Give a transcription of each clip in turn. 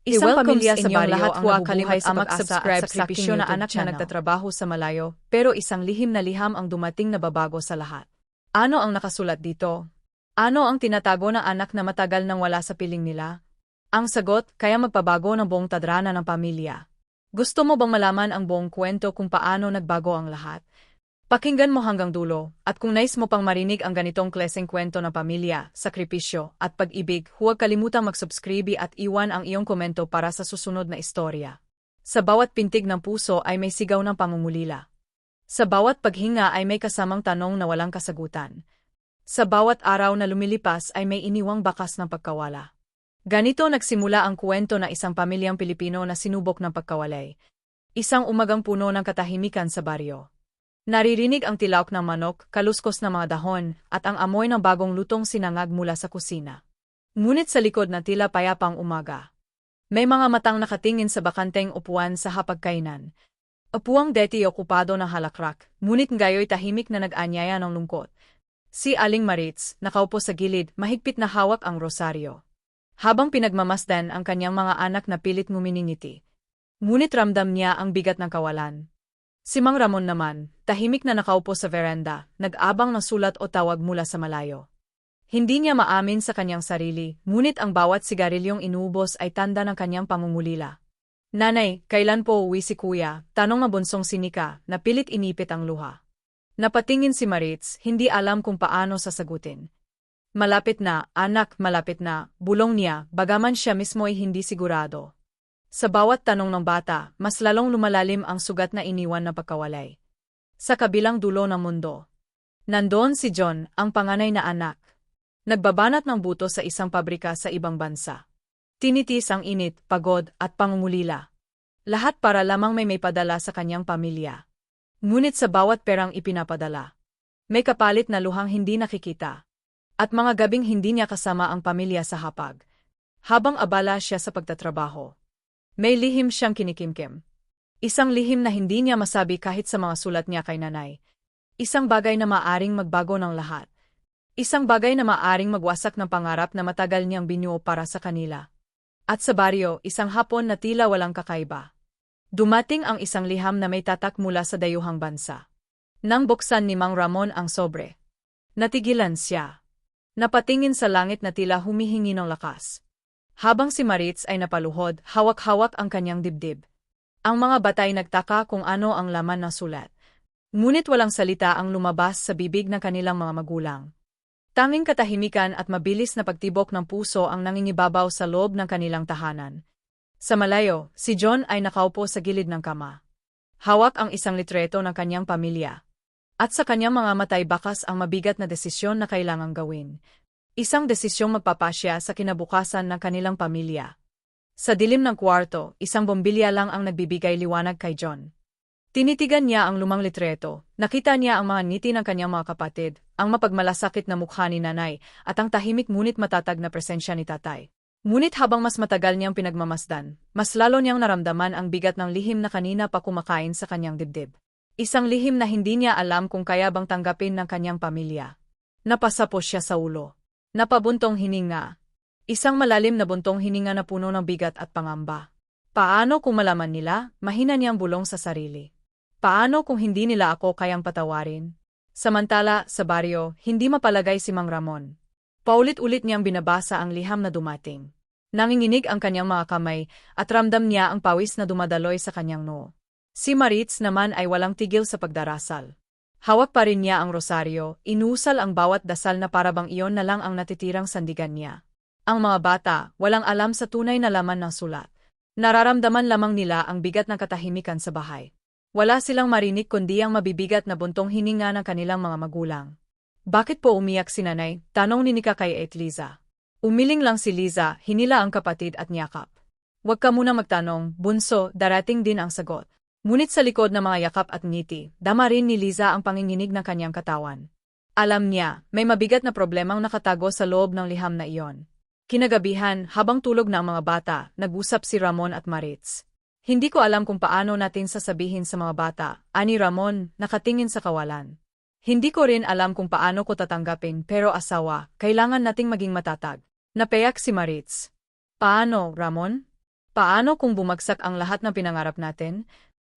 Isang pamilya sa baryo lahat ang nabubuhay sa pag-asa at sakripisyo na anak na nagtatrabaho sa malayo, pero isang lihim na liham ang dumating na babago sa lahat. Ano ang nakasulat dito? Ano ang tinatago ng anak na matagal nang wala sa piling nila? Ang sagot, kaya magpabago ng buong tadrana ng pamilya. Gusto mo bang malaman ang buong kwento kung paano nagbago ang lahat? Pakinggan mo hanggang dulo, at kung nais mo pang marinig ang ganitong kleseng kwento ng pamilya, sakripisyo, at pag-ibig, huwag kalimutang mag-subscribe at iwan ang iyong komento para sa susunod na istorya. Sa bawat pintig ng puso ay may sigaw ng pangungulila. Sa bawat paghinga ay may kasamang tanong na walang kasagutan. Sa bawat araw na lumilipas ay may iniwang bakas ng pagkawala. Ganito nagsimula ang kwento ng isang pamilyang Pilipino na sinubok ng pagkawalay. Isang umagang puno ng katahimikan sa baryo. Naririnig ang tilawak ng manok, kaluskos ng mga dahon, at ang amoy ng bagong lutong sinangag mula sa kusina. Ngunit sa likod na tila payapang umaga. May mga matang nakatingin sa bakanteng upuan sa hapagkainan. Upuang deti okupado ng halakrak, ngunit ngayoy tahimik na nag-anyaya ng lungkot. Si Aling Maritz, nakaupo sa gilid, mahigpit na hawak ang rosaryo. Habang pinagmamasdan ang kanyang mga anak na pilit nguminingiti. Ngunit ramdam niya ang bigat ng kawalan. Si Mang Ramon naman, tahimik na nakaupo sa veranda, nag-abang ng sulat o tawag mula sa malayo. Hindi niya maamin sa kanyang sarili, ngunit ang bawat sigarilyong inubos ay tanda ng kanyang pangungulila. Nanay, kailan po uwi si kuya? Tanong mabunsong sinika, na pilit inipit ang luha. Napatingin si Maritz, hindi alam kung paano sasagutin. Malapit na, anak, malapit na, bulong niya, bagaman siya mismo ay hindi sigurado. Sa bawat tanong ng bata, mas lalong lumalalim ang sugat na iniwan na pagkawalay. Sa kabilang dulo ng mundo. Nandoon si John, ang panganay na anak. Nagbabanat ng buto sa isang pabrika sa ibang bansa. Tinitis ang init, pagod, at pangungulila. Lahat para lamang may may padala sa kanyang pamilya. Ngunit sa bawat perang ipinapadala, may kapalit na luhang hindi nakikita. At mga gabing hindi niya kasama ang pamilya sa hapag. Habang abala siya sa pagtatrabaho. May lihim siyang kinikimkim. Isang lihim na hindi niya masabi kahit sa mga sulat niya kay nanay. Isang bagay na maaring magbago ng lahat. Isang bagay na maaring magwasak ng pangarap na matagal niyang binuo para sa kanila. At sa baryo, isang hapon na tila walang kakaiba. Dumating ang isang liham na may tatak mula sa dayuhang bansa. Nang buksan ni Mang Ramon ang sobre. Natigilan siya. Napatingin sa langit na tila humihingi ng lakas. Habang si Maritz ay napaluhod, hawak-hawak ang kanyang dibdib. Ang mga batay nagtaka kung ano ang laman ng sulat. Ngunit walang salita ang lumabas sa bibig ng kanilang mga magulang. Tanging katahimikan at mabilis na pagtibok ng puso ang nangingibabaw sa loob ng kanilang tahanan. Sa malayo, si John ay nakaupo sa gilid ng kama. Hawak ang isang litreto ng kanyang pamilya. At sa kanyang mga matay bakas ang mabigat na desisyon na kailangang gawin. Isang desisyong magpapasya sa kinabukasan ng kanilang pamilya. Sa dilim ng kwarto, isang bombilya lang ang nagbibigay liwanag kay John. Tinitigan niya ang lumang litreto, nakita niya ang mga ngiti ng kanyang mga kapatid, ang mapagmalasakit na mukha ni nanay, at ang tahimik ngunit matatag na presensya ni tatay. Ngunit habang mas matagal niyang pinagmamasdan, mas lalo niyang naramdaman ang bigat ng lihim na kanina pa kumakain sa kanyang dibdib. Isang lihim na hindi niya alam kung kaya bang tanggapin ng kanyang pamilya. Napasapos siya sa ulo. Napabuntong hininga. Isang malalim na buntong hininga na puno ng bigat at pangamba. Paano kung malaman nila, mahina niyang bulong sa sarili. Paano kung hindi nila ako kayang patawarin? Samantala, sa baryo, hindi mapalagay si Mang Ramon. Paulit-ulit niyang binabasa ang liham na dumating. Nanginginig ang kanyang mga kamay, at ramdam niya ang pawis na dumadaloy sa kanyang noo. Si Maritz naman ay walang tigil sa pagdarasal. Hawak pa rin niya ang rosaryo, inusal ang bawat dasal na parabang iyon na lang ang natitirang sandigan niya. Ang mga bata, walang alam sa tunay na laman ng sulat. Nararamdaman lamang nila ang bigat ng katahimikan sa bahay. Wala silang marinig kundi ang mabibigat na buntong hininga ng kanilang mga magulang. Bakit po umiyak si nanay? Tanong ni Nika kay Ate Liza. Umiling lang si Liza, hinila ang kapatid at niyakap. Huwag ka muna magtanong, bunso, darating din ang sagot. Ngunit sa likod ng mga yakap at ngiti, dama rin ni Liza ang panginginig ng kanyang katawan. Alam niya, may mabigat na problemang nakatago sa loob ng liham na iyon. Kinagabihan, habang tulog na ang mga bata, nag-usap si Ramon at Maritz. Hindi ko alam kung paano natin sasabihin sa mga bata, ani Ramon, nakatingin sa kawalan. Hindi ko rin alam kung paano ko tatanggapin pero asawa, kailangan nating maging matatag. Napayak si Maritz. Paano, Ramon? Paano kung bumagsak ang lahat ng pinangarap natin?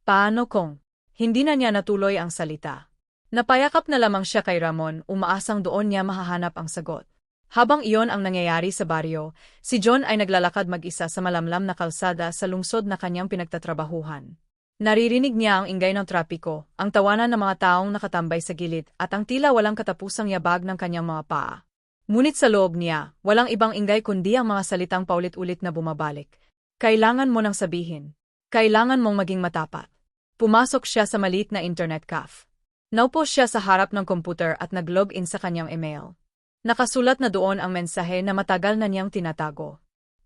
Paano kung hindi na niya natuloy ang salita? Napayakap na lamang siya kay Ramon, umaasang doon niya mahahanap ang sagot. Habang iyon ang nangyayari sa baryo, si John ay naglalakad mag-isa sa malamlam na kalsada sa lungsod na kanyang pinagtatrabahuhan. Naririnig niya ang ingay ng trapiko, ang tawanan ng mga taong nakatambay sa gilid at ang tila walang katapusang yabag ng kanyang mga paa. Ngunit sa loob niya, walang ibang ingay kundi ang mga salitang paulit-ulit na bumabalik. Kailangan mo nang sabihin. Kailangan mong maging matapat. Pumasok siya sa maliit na internet cafe. Naupo siya sa harap ng komputer at nag-log in sa kanyang email. Nakasulat na doon ang mensahe na matagal na niyang tinatago.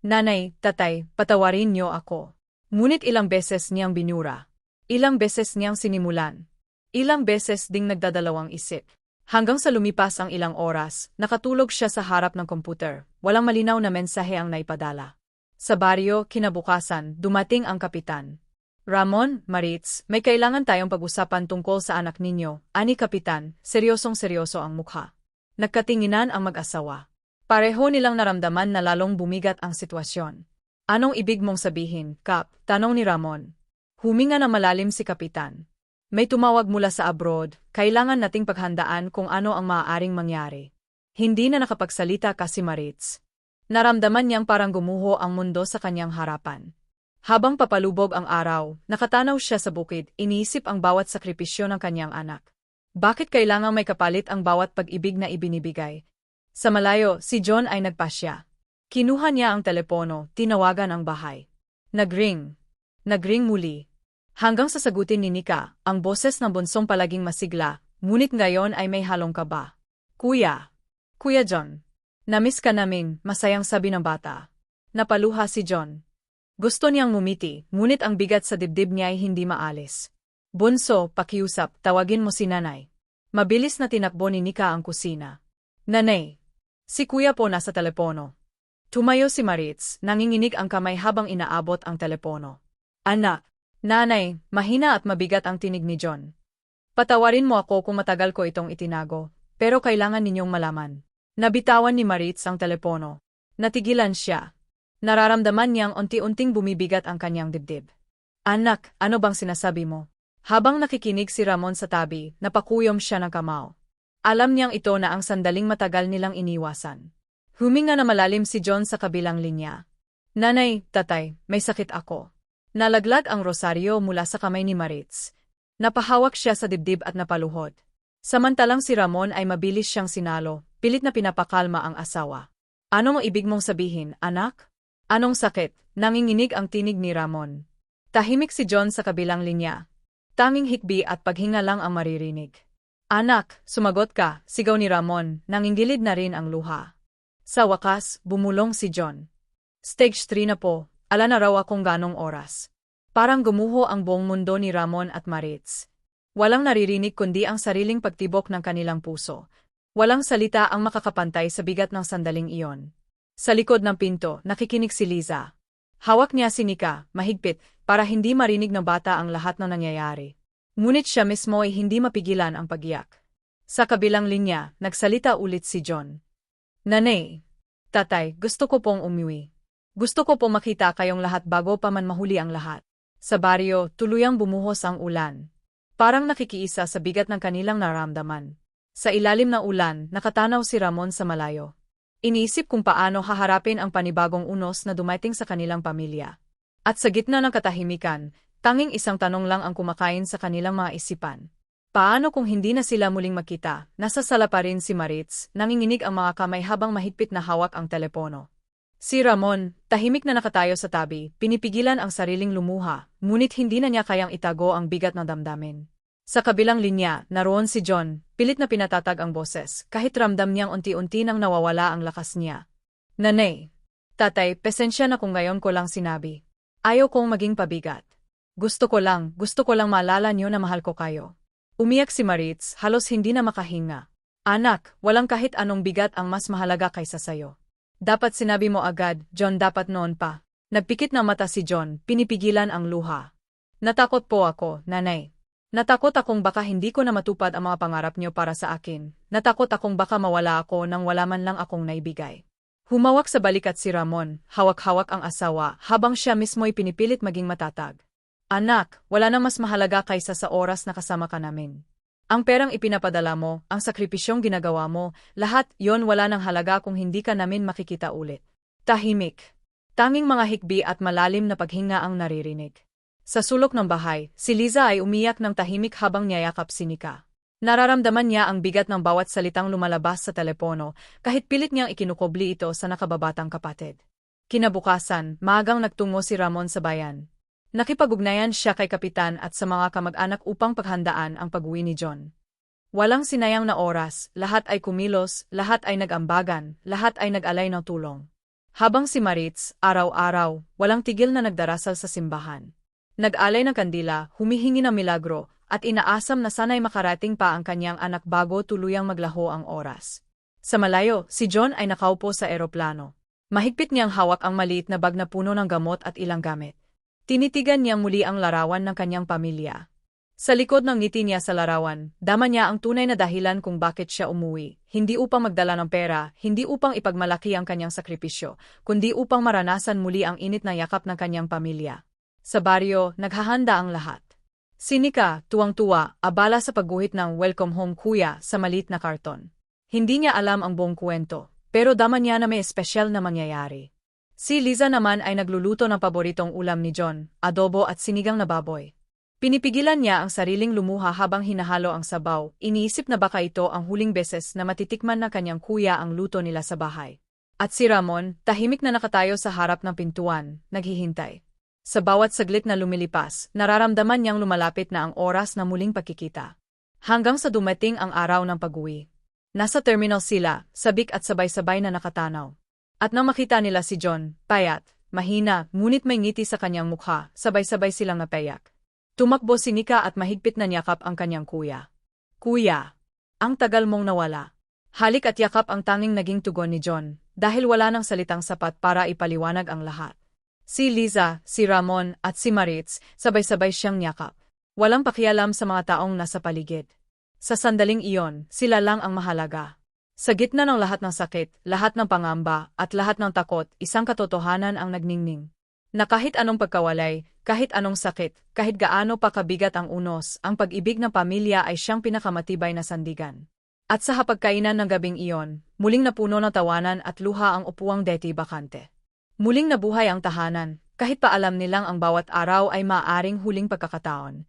Nanay, tatay, patawarin niyo ako. Ngunit ilang beses niyang binura. Ilang beses niyang sinimulan. Ilang beses ding nagdadalawang isip. Hanggang sa lumipas ang ilang oras, nakatulog siya sa harap ng komputer. Walang malinaw na mensahe ang naipadala. Sa baryo, kinabukasan, dumating ang kapitan. Ramon, Maritz, may kailangan tayong pag-usapan tungkol sa anak ninyo, ani kapitan, seryosong seryoso ang mukha. Nagkatinginan ang mag-asawa. Pareho nilang naramdaman na lalong bumigat ang sitwasyon. Anong ibig mong sabihin, Kap? Tanong ni Ramon. Huminga na malalim si kapitan. May tumawag mula sa abroad, kailangan nating paghandaan kung ano ang maaaring mangyari. Hindi na nakapagsalita kasi Maritz. Naramdaman niyang parang gumuho ang mundo sa kanyang harapan. Habang papalubog ang araw, nakatanaw siya sa bukid, iniisip ang bawat sakripisyo ng kanyang anak. Bakit kailangang may kapalit ang bawat pag-ibig na ibinibigay? Sa malayo, si John ay nagpasya. Kinuha niya ang telepono, tinawagan ang bahay. Nagring. Nagring muli. Hanggang sasagutin ni Nika, ang boses ng bunsong palaging masigla, ngunit ngayon ay may halong kaba. Kuya. Kuya John. Namiss ka namin, masayang sabi ng bata. Napaluha si John. Gusto niyang mumiti, ngunit ang bigat sa dibdib niya ay hindi maalis. Bunso, pakiusap, tawagin mo si nanay. Mabilis na tinakbo ni Nika ang kusina. Nanay. Si kuya po nasa telepono. Tumayo si Maritz, nanginginig ang kamay habang inaabot ang telepono. Anak. Nanay, mahina at mabigat ang tinig ni John. Patawarin mo ako kung matagal ko itong itinago, pero kailangan ninyong malaman. Nabitawan ni Maritz ang telepono. Natigilan siya. Nararamdaman niyang unti-unting bumibigat ang kanyang dibdib. Anak, ano bang sinasabi mo? Habang nakikinig si Ramon sa tabi, napakuyom siya ng kamao. Alam niyang ito na ang sandaling matagal nilang iniwasan. Huminga na malalim si John sa kabilang linya. Nanay, tatay, may sakit ako. Nalaglag ang rosaryo mula sa kamay ni Maritz. Napahawak siya sa dibdib at napaluhod. Samantalang si Ramon ay mabilis siyang sinalo, Pilit na pinapakalma ang asawa. Ano mo ibig mong sabihin, anak? Anong sakit? Nanginginig ang tinig ni Ramon. Tahimik si John sa kabilang linya. Tanging hikbi at paghinga lang ang maririnig. Anak, sumagot ka, sigaw ni Ramon, nangingilid na rin ang luha. Sa wakas, bumulong si John. Stage 3 na po, ala na raw akong ganong oras. Parang gumuho ang buong mundo ni Ramon at Maritz. Walang naririnig kundi ang sariling pagtibok ng kanilang puso, Walang salita ang makakapantay sa bigat ng sandaling iyon. Sa likod ng pinto, nakikinig si Liza. Hawak niya si Nika, mahigpit, para hindi marinig ng bata ang lahat ng nangyayari. Ngunit siya mismo ay hindi mapigilan ang pagiyak. Sa kabilang linya, nagsalita ulit si John. Nanay, tatay, gusto ko pong umiwi. Gusto ko pong makita kayong lahat bago pa man mahuli ang lahat. Sa baryo, tuluyang bumuhos ang ulan. Parang nakikiisa sa bigat ng kanilang naramdaman. Sa ilalim ng ulan, nakatanaw si Ramon sa malayo. Iniisip kung paano haharapin ang panibagong unos na dumating sa kanilang pamilya. At sa gitna ng katahimikan, tanging isang tanong lang ang kumakain sa kanilang mga isipan. Paano kung hindi na sila muling makita, nasa sala pa rin si Maritz, nanginginig ang mga kamay habang mahigpit na hawak ang telepono. Si Ramon, tahimik na nakatayo sa tabi, pinipigilan ang sariling lumuha, ngunit hindi na niya kayang itago ang bigat ng damdamin. Sa kabilang linya, naroon si John, pilit na pinatatag ang boses, kahit ramdam niyang unti-unti nang nawawala ang lakas niya. Nanay, tatay, pesensya na kung ngayon ko lang sinabi. Ayaw kong maging pabigat. Gusto ko lang, gusto ko lang maalala niyo na mahal ko kayo. Umiyak si Maritz, halos hindi na makahinga. Anak, walang kahit anong bigat ang mas mahalaga kaysa sayo. Dapat sinabi mo agad, John dapat noon pa. Nagpikit na mata si John, pinipigilan ang luha. Natakot po ako, nanay. Natakot akong baka hindi ko na matupad ang mga pangarap niyo para sa akin. Natakot akong baka mawala ako nang wala man lang akong naibigay. Humawak sa balikat si Ramon, hawak-hawak ang asawa, habang siya mismo'y pinipilit maging matatag. Anak, wala nang mas mahalaga kaysa sa oras na kasama ka namin. Ang perang ipinapadala mo, ang sakripisyong ginagawa mo, lahat yon wala nang halaga kung hindi ka namin makikita ulit. Tahimik. Tanging mga hikbi at malalim na paghinga ang naririnig. Sa sulok ng bahay, si Liza ay umiyak ng tahimik habang niyayakap si Nika. Nararamdaman niya ang bigat ng bawat salitang lumalabas sa telepono, kahit pilit niyang ikinukobli ito sa nakababatang kapatid. Kinabukasan, maagang nagtungo si Ramon sa bayan. Nakipag-ugnayan siya kay kapitan at sa mga kamag-anak upang paghandaan ang pag-uwi ni John. Walang sinayang na oras, lahat ay kumilos, lahat ay nag-ambagan, lahat ay nag-alay ng tulong. Habang si Maritz, araw-araw, walang tigil na nagdarasal sa simbahan. Nag-alay ng kandila, humihingi ng milagro, at inaasam na sana'y makarating pa ang kanyang anak bago tuluyang maglaho ang oras. Sa malayo, si John ay nakaupo sa eroplano. Mahigpit niyang hawak ang maliit na bag na puno ng gamot at ilang gamit. Tinitigan niya muli ang larawan ng kanyang pamilya. Sa likod ng ngiti niya sa larawan, dama niya ang tunay na dahilan kung bakit siya umuwi, hindi upang magdala ng pera, hindi upang ipagmalaki ang kanyang sakripisyo, kundi upang maranasan muli ang init na yakap ng kanyang pamilya. Sa baryo, naghahanda ang lahat. Sinika, tuwang-tuwa, abala sa pagguhit ng welcome home kuya sa malit na karton. Hindi niya alam ang buong kwento, pero dama niya na may espesyal na mangyayari. Si Liza naman ay nagluluto ng paboritong ulam ni John, adobo at sinigang na baboy. Pinipigilan niya ang sariling lumuha habang hinahalo ang sabaw, iniisip na baka ito ang huling beses na matitikman ng kanyang kuya ang luto nila sa bahay. At si Ramon, tahimik na nakatayo sa harap ng pintuan, naghihintay. Sa bawat saglit na lumilipas, nararamdaman niyang lumalapit na ang oras na muling pagkikita. Hanggang sa dumating ang araw ng pag-uwi. Nasa terminal sila, sabik at sabay-sabay na nakatanaw. At nang makita nila si John, payat, mahina, ngunit may ngiti sa kanyang mukha, sabay-sabay silang napayak. Tumakbo si Nika at mahigpit na niyakap ang kanyang kuya. Kuya, ang tagal mong nawala. Halik at yakap ang tanging naging tugon ni John, dahil wala nang salitang sapat para ipaliwanag ang lahat. Si Liza, si Ramon, at si Maritz, sabay-sabay siyang niyakap. Walang pakialam sa mga taong nasa paligid. Sa sandaling iyon, sila lang ang mahalaga. Sa gitna ng lahat ng sakit, lahat ng pangamba, at lahat ng takot, isang katotohanan ang nagningning. Na kahit anong pagkawalay, kahit anong sakit, kahit gaano pa kabigat ang unos, ang pag-ibig ng pamilya ay siyang pinakamatibay na sandigan. At sa hapagkainan ng gabing iyon, muling napuno ng tawanan at luha ang upuang deti bakante. Muling nabuhay ang tahanan, kahit pa alam nilang ang bawat araw ay maaring huling pagkakataon.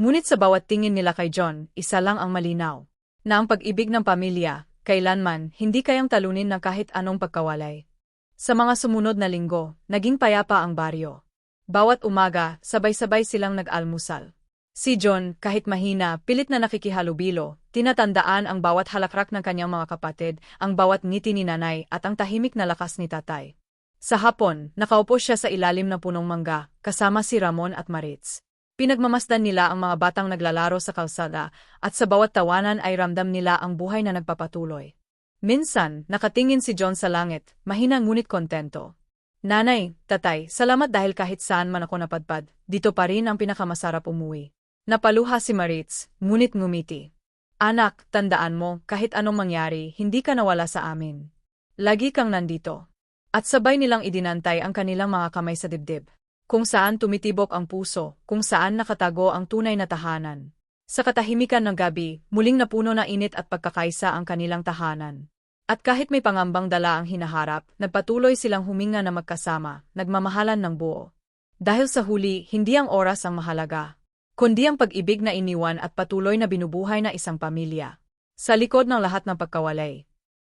Ngunit sa bawat tingin nila kay John, isa lang ang malinaw. Na ang pag-ibig ng pamilya, kailanman, hindi kayang talunin ng kahit anong pagkawalay. Sa mga sumunod na linggo, naging payapa ang baryo. Bawat umaga, sabay-sabay silang nag-almusal. Si John, kahit mahina, pilit na nakikihalubilo, tinatandaan ang bawat halakrak ng kanyang mga kapatid, ang bawat ngiti ni nanay at ang tahimik na lakas ni tatay. Sa hapon, nakaupo siya sa ilalim ng punong mangga, kasama si Ramon at Maritz. Pinagmamasdan nila ang mga batang naglalaro sa kalsada, at sa bawat tawanan ay ramdam nila ang buhay na nagpapatuloy. Minsan, nakatingin si John sa langit, mahina ngunit kontento. Nanay, tatay, salamat dahil kahit saan man ako napadpad, dito pa rin ang pinakamasarap umuwi. Napaluha si Maritz, ngunit ngumiti. Anak, tandaan mo, kahit anong mangyari, hindi ka nawala sa amin. Lagi kang nandito. At sabay nilang idinantay ang kanilang mga kamay sa dibdib. Kung saan tumitibok ang puso, kung saan nakatago ang tunay na tahanan. Sa katahimikan ng gabi, muling napuno na init at pagkakaisa ang kanilang tahanan. At kahit may pangambang dala ang hinaharap, nagpatuloy silang huminga na magkasama, nagmamahalan ng buo. Dahil sa huli, hindi ang oras ang mahalaga, kundi ang pag-ibig na iniwan at patuloy na binubuhay na isang pamilya. Sa likod ng lahat ng pagkawalay,